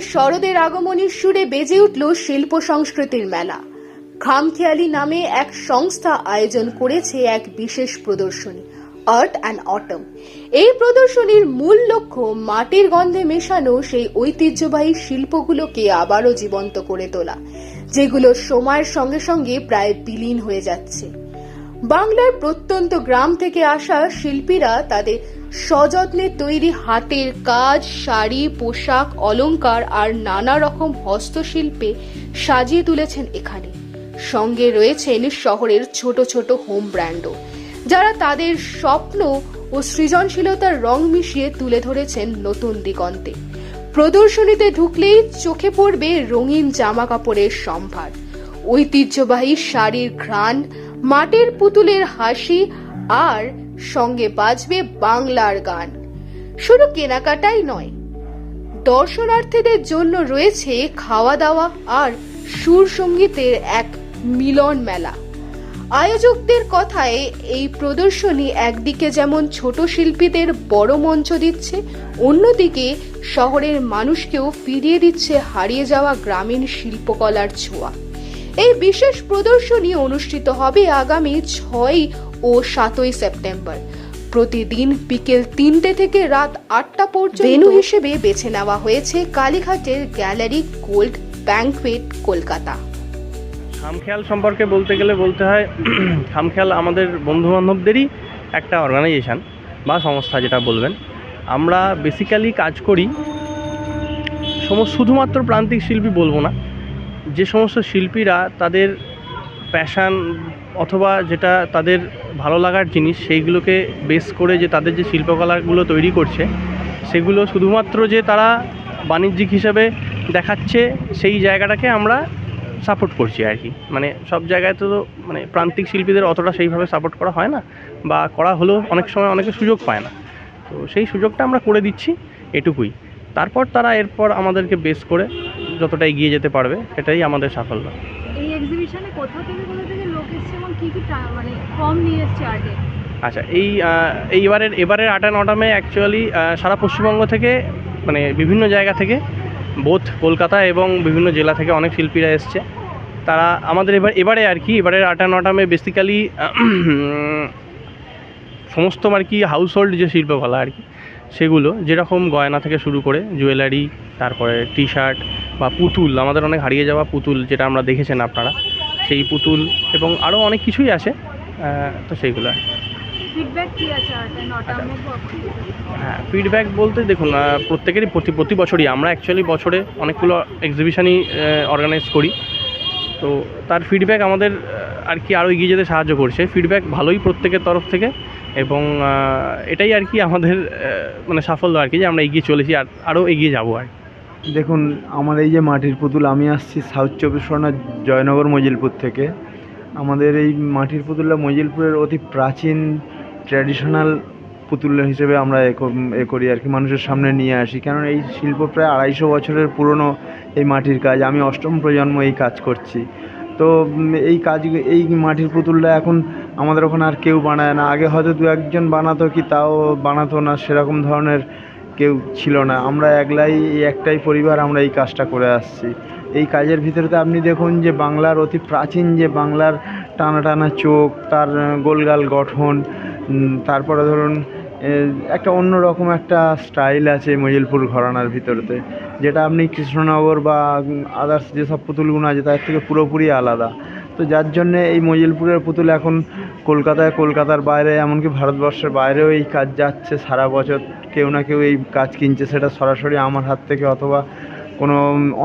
শরদের আগমনীর সুরে বেজে উঠল শিল্প সংস্কৃতির মেলা। খামখেয়ালি নামে এক সংস্থা আয়োজন করেছে এক বিশেষ প্রদর্শনী, আর্ট অ্যান্ড অটম। এই প্রদর্শনীর মূল লক্ষ্য মাটির গন্ধে মেশানো সেই ঐতিহ্যবাহী শিল্পগুলোকে আবারও জীবন্ত করে তোলা, যেগুলো সময়ের সঙ্গে সঙ্গে প্রায় বিলীন হয়ে যাচ্ছে। বাংলার প্রত্যন্ত গ্রাম থেকে আসা শিল্পীরা তাদের সযত্নে তৈরি হাতের কাজ, শাড়ি, পোশাক, অলংকার আর নানা রকম হস্তশিল্পে সাজিয়ে তুলেছেন এখানে। সঙ্গে রয়েছেন শহরের ছোট ছোট হোম ব্র্যান্ডও, যারা তাদের স্বপ্ন ও সৃজনশীলতার রং মিশিয়ে তুলে ধরেছেন নতুন দিগন্তে। প্রদর্শনীতে ঢুকলেই চোখে পড়বে রঙিন জামা কাপড়ের সম্ভার। ঐতিহ্যবাহী শাড়ির ঘ্রাণ মাটির পুতুলের হাসি আর সঙ্গে বাজবে বাংলার গান। শুধু কেনাকাটাই নয়, দর্শনার্থীদের জন্য রয়েছে খাওয়া দাওয়া আর সুর সঙ্গীতের এক মিলন মেলা। আয়োজকদের কথায় এই প্রদর্শনী একদিকে যেমন ছোট শিল্পীদের বড় মঞ্চ দিচ্ছে, অন্যদিকে শহরের মানুষকেও ফিরিয়ে দিচ্ছে হারিয়ে যাওয়া গ্রামীণ শিল্পকলার ছোঁয়া। এই বিশেষ প্রদর্শনী অনুষ্ঠিত হবে আগামী ছয় ও সাতই সেপ্টেম্বর। প্রতিদিন বিকেল তিনটে থেকে রাত আটটা পর্যন্ত ভেনু হিসেবে বেছে নেওয়া হয়েছে কালীঘাটের gallery gold banquet Kolkata. Khamkheyal সম্পর্কে বলতে গেলে বলতে হয় খামখেয়াল আমাদের বন্ধুবান্ধবদেরই একটা অর্গানাইজেশান বা সংস্থা যেটা বলবেন। আমরা বেসিক্যালি কাজ করি সমস্ত শুধুমাত্র প্রান্তিক শিল্পী বলব না যে সমস্ত শিল্পীরা তাদের প্যাশান অথবা যেটা তাদের ভালো লাগার জিনিস, সেইগুলোকে বেস করে যে তাদের যে শিল্পকলাগুলো তৈরি করছে, সেগুলো শুধুমাত্র যে তারা বাণিজ্যিক হিসাবে দেখাচ্ছে, সেই জায়গাটাকে আমরা সাপোর্ট করছি আর কি। মানে সব জায়গায় তো মানে প্রান্তিক শিল্পীদের অতটা সেইভাবে সাপোর্ট করা হয় না বা করা হলেও অনেক সময় অনেকে সুযোগ পায় না। তো সেই সুযোগটা আমরা করে দিচ্ছি এটুকুই। তারপর তারা এরপর আমাদেরকে বেস করে যতটা এগিয়ে যেতে পারবে সেটাই আমাদের সাফল্য। এই এক্সিবিশনে কোথা থেকে কোথা থেকে লোক এসছে এবং কী কী মানে ফর্ম নিয়ে এসছে আর্টে আচ্ছা এই এইবারের এবারের আট অটামে অ্যাকচুয়ালি সারা পশ্চিমবঙ্গ থেকে মানে বিভিন্ন জায়গা থেকে বোধ কলকাতা এবং বিভিন্ন জেলা থেকে অনেক শিল্পীরা এসছে। তারা আমাদের এবার এবারে আর কি এবারের আট অটামে বেসিক্যালি সমস্ত আর কি হাউস হোল্ড যে শিল্পকলা আর কি সেগুলো যেরকম গয়না থেকে শুরু করে জুয়েলারি তারপরে টি শার্ট বা পুতুল আমাদের অনেক হারিয়ে যাওয়া পুতুল যেটা আমরা দেখেছেন আপনারা সেই পুতুল এবং আরও অনেক কিছুই আছে তো সেইগুলো আর নটামের হ্যাঁ ফিডব্যাক বলতে দেখুন প্রত্যেকেরই প্রতি প্রতি বছরই আমরা অ্যাকচুয়ালি বছরে অনেকগুলো এক্সিবিশনই অর্গানাইজ করি। তো তার ফিডব্যাক আমাদের আর কি আরও এগিয়ে যেতে সাহায্য করছে। ফিডব্যাক ভালোই প্রত্যেকের তরফ থেকে। এবং এটাই আর কি আমাদের মানে সাফল্য আর কি যে আমরা এগিয়ে চলেছি আর আরও এগিয়ে যাব আর দেখুন, আমার এই যে মাটির পুতুল, আমি আসছি সাউথ চব্বিশ পরগনার জয়নগর মজিলপুর থেকে। আমাদের এই মাটির পুতুলটা মজিলপুরের অতি প্রাচীন ট্র্যাডিশনাল পুতুল হিসেবে আমরা এ করি আর কি, মানুষের সামনে নিয়ে আসি। কারণ এই শিল্প প্রায় আড়াইশো বছরের পুরনো এই মাটির কাজ। আমি অষ্টম প্রজন্ম এই কাজ করছি। তো এই কাজ, এই মাটির পুতুলটা এখন আমাদের ওখানে আর কেউ বানায় না। আগে হয়তো দু একজন বানাতো কি, তাও বানাতো না, সেরকম ধরনের কেউ ছিল না। আমরা একলাই একটাই পরিবার, আমরা এই কাজটা করে আসছি। এই কাজের ভিতরেতে আপনি দেখুন যে, বাংলার অতি প্রাচীন যে বাংলার টানা টানা চোখ, তার গোলগাল গঠন তারপরে ধরুন একটা অন্যরকম একটা স্টাইল আছে মজিলপুর ঘরানার ভিতরেতে। যেটা আপনি কৃষ্ণনগর বা আদার্স যেসব পুতুলগুলো আছে, তার থেকে পুরোপুরি আলাদা। তো যার জন্যে এই মজিলপুরের পুতুল এখন কলকাতায়, কলকাতার বাইরে, এমনকি ভারতবর্ষের বাইরেও এই কাজ যাচ্ছে সারা বছর। কেউ না কেউ এই কাজ কিনছে, সেটা সরাসরি আমার হাত থেকে অথবা কোনো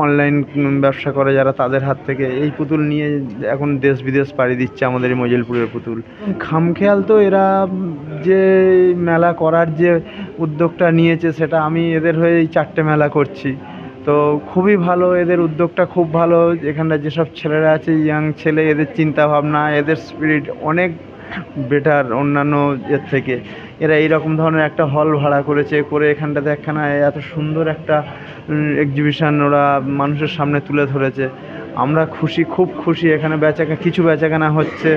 অনলাইন ব্যবসা করে যারা তাদের হাত থেকে। এই পুতুল নিয়ে এখন দেশ বিদেশ পাড়ি দিচ্ছে আমাদের এই মজিলপুরের পুতুল। খামখেয়াল তো এরা যে মেলা করার যে উদ্যোগটা নিয়েছে, সেটা আমি এদের হয়ে এই চারটে মেলা করছি। তো খুবই ভালো, এদের উদ্যোগটা খুব ভালো। এখানটা যেসব ছেলেরা আছে ইয়াং ছেলে, এদের চিন্তা ভাবনা এদের স্পিরিট অনেক বেটার অন্যান্য এর থেকে। এরা এইরকম ধরনের একটা হল ভাড়া করেছে, করে এখানটাতে একখানা এত সুন্দর একটা এক্সিবিশন ওরা মানুষের সামনে তুলে ধরেছে। আমরা খুশি, খুব খুশি, এখানে বেচাকেনা কিছু বেচাকেনা হচ্ছে।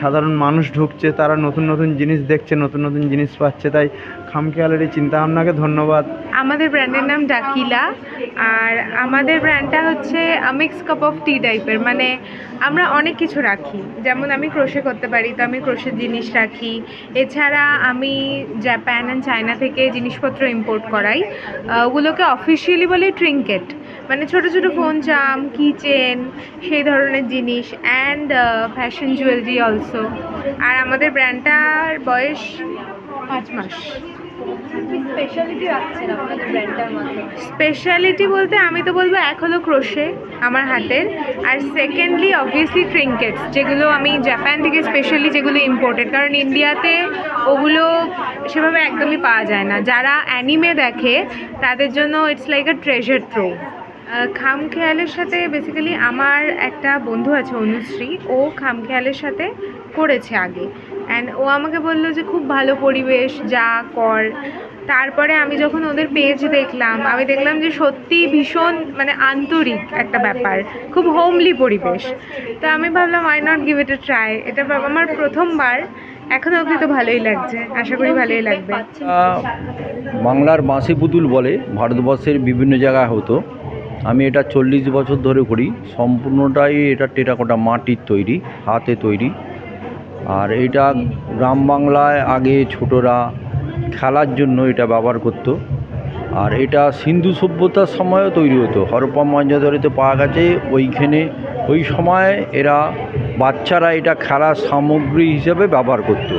সাধারণ মানুষ ঢুকছে, তারা নতুন নতুন জিনিস দেখছে, নতুন নতুন জিনিস পাচ্ছে। তাই খামখেয়ালের এই চিন্তাভাবনাকে ধন্যবাদ। আমাদের ব্র্যান্ডের নাম ডাকিলা, আর আমাদের ব্র্যান্ডটা হচ্ছে মিক্স কাপ অফ টি টাইপের মানে আমরা অনেক কিছু রাখি। যেমন আমি ক্রোশে করতে পারি, তো আমি ক্রোশের জিনিস রাখি। এছাড়া আমি জাপান অ্যান্ড চায়না থেকে জিনিসপত্র ইম্পোর্ট করাই। ওগুলোকে অফিসিয়ালি বলে ট্রিঙ্কেট মানে ছোট ছোট ফোন চাম কিচেন সেই ধরনের জিনিস অ্যান্ড ফ্যাশন জুয়েলারি অলসো আর আমাদের ব্র্যান্ডটার বয়স পাঁচ মাস। স্পেশালিটি রাখছেন আপনাদের ব্র্যান্ডটার মাধ্যমে? স্পেশালিটি বলতে আমি তো বলব এক হলো ক্রোশে আমার হাতের, আর সেকেন্ডলি অবভিয়াসলি ট্রিঙ্কেটস যেগুলো আমি জাপান থেকে স্পেশালি যেগুলো ইম্পোর্টেড কারণ ইন্ডিয়াতে ওগুলো সেভাবে একদমই পাওয়া যায় না। যারা অ্যানিমে দেখে, তাদের জন্য it's like a treasure trove খাম খেয়ালের সাথে বেসিক্যালি আমার একটা বন্ধু আছে অনুশ্রী, ও খাম খেয়ালের সাথে করেছে আগে। অ্যান্ড ও আমাকে বলল যে খুব ভালো পরিবেশ, যা কর। তারপরে আমি যখন ওদের পেজ দেখলাম, আমি দেখলাম যে সত্যি ভীষণ মানে আন্তরিক একটা ব্যাপার, খুব হোমলি পরিবেশ। তো আমি ভাবলাম I not give it a try এটা আমার প্রথমবার। এখনও অবধি তো ভালোই লাগছে, আশা করি ভালোই লাগবে। বাংলার বাঁশি পুতুল বলে ভারতবর্ষের বিভিন্ন জায়গায় হতো। আমি এটা চল্লিশ বছর ধরে করি, সম্পূর্ণটাই এটা টেরাকোটা মাটির তৈরি, হাতে তৈরি। আর এটা গ্রাম বাংলায় আগে ছোটরা খেলার জন্য এটা ব্যবহার করতো। আর এটা সিন্ধু সভ্যতার সময়ও তৈরি হতো। হরপ্পা মহেঞ্জোদারোতে পাওয়া গেছে, ওইখানে ওই সময় এরা বাচ্চারা এটা খেলার সামগ্রী হিসেবে ব্যবহার করতো।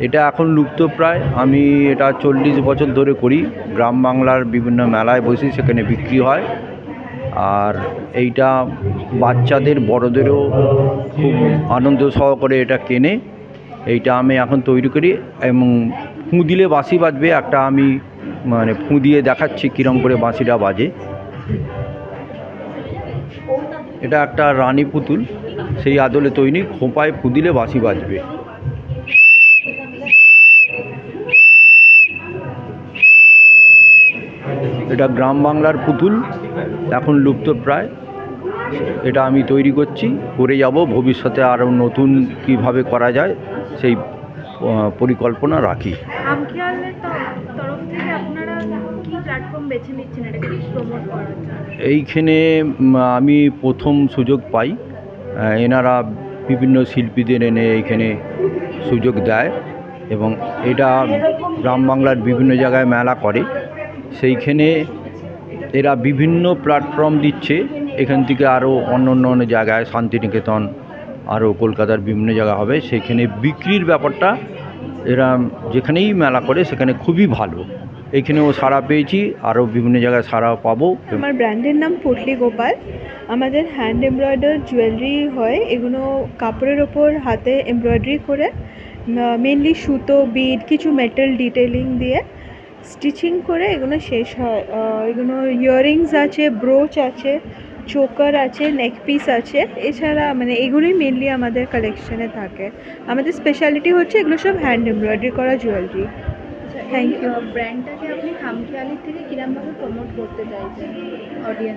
এটা এখন লুপ্ত প্রায়। আমি এটা চল্লিশ বছর ধরে করি। গ্রাম বাংলার বিভিন্ন মেলায় বসি সেখানে বিক্রি হয়। আর এইটা বাচ্চাদের, বড়দেরও খুব আনন্দ সহকারে এটা কেনে। এইটা আমি এখন তৈরি করি এবং ফুঁ দিলে বাঁশি বাজবে, একটা আমি মানে ফুঁ দিয়ে দেখাচ্ছি কীরম করে বাঁশিটা বাজে। এটা একটা রানী পুতুল, সেই আদলে তৈরি, খোঁপায় ফুঁ দিলে বাঁশি বাজবে। এটা গ্রাম বাংলার পুতুল, এখন লুপ্ত প্রায় এটা আমি তৈরি করছি, করে যাব, ভবিষ্যতে আরও নতুন কীভাবে করা যায়, সেই পরিকল্পনা রাখি। এইখানে আমি প্রথম সুযোগ পাই। এনারা বিভিন্ন শিল্পীদের এনে এইখানে সুযোগ দেয় এবং এটা গ্রাম বাংলার বিভিন্ন জায়গায় মেলা করে। সেইখানে এরা বিভিন্ন প্ল্যাটফর্ম দিচ্ছে। এখান থেকে আরও অন্য অন্য অন্য জায়গায় শান্তিনিকেতন আরও কলকাতার বিভিন্ন জায়গা হবে, সেখানে বিক্রির ব্যাপারটা এরা যেখানেই মেলা করে সেখানে খুবই ভালো। এইখানেও সাড়া পেয়েছি, আরও বিভিন্ন জায়গায় সাড়া পাবো। আমার ব্র্যান্ডের নাম পটলি গোপাল। আমাদের হ্যান্ড এমব্রয়ডার জুয়েলারি হয়, এগুলো কাপড়ের ওপর হাতে এমব্রয়ডারি করে মেনলি সুতো বিড কিছু মেটাল ডিটেলিং দিয়ে স্টিচিং করে এগুলো শেষ হয়। এগুলো ইয়াররিংস আছে ব্রোচ আছে চোকার আছে নেক পিস আছে। এছাড়া মানে এগুলোই মেনলি আমাদের কালেকশানে থাকে। আমাদের স্পেশালিটি হচ্ছে এগুলো সব হ্যান্ড এমব্রয়ডারি করা জুয়েলারি Thank you. ব্র্যান্ডটাকে আপনি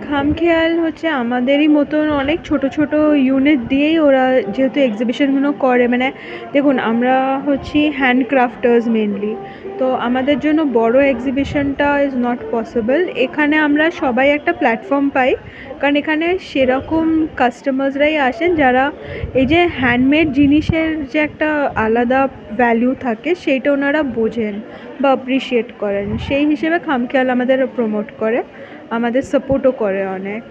খামখেয়াল হচ্ছে আমাদেরই মতন অনেক ছোট ছোট ইউনিট দিয়েই ওরা যেহেতু এক্সিবিশনগুলো করে। মানে দেখুন, আমরা হচ্ছি হ্যান্ডক্রাফটার্স মেনলি তো আমাদের জন্য বড় এক্সিবিশনটা ইজ নট পসিবল এখানে আমরা সবাই একটা প্ল্যাটফর্ম পাই। কারণ এখানে সেরকম কাস্টমার্সরাই আসেন যারা এই যে হ্যান্ডমেড জিনিসের যে একটা আলাদা ভ্যালু থাকে, সেইটা ওনারা বোঝেন। বা অ্যাপ্রিসিয়েট করেন। সেই হিসেবে খামখেয়াল আমাদের প্রমোট করে আমাদের সাপোর্টও করে অনেক।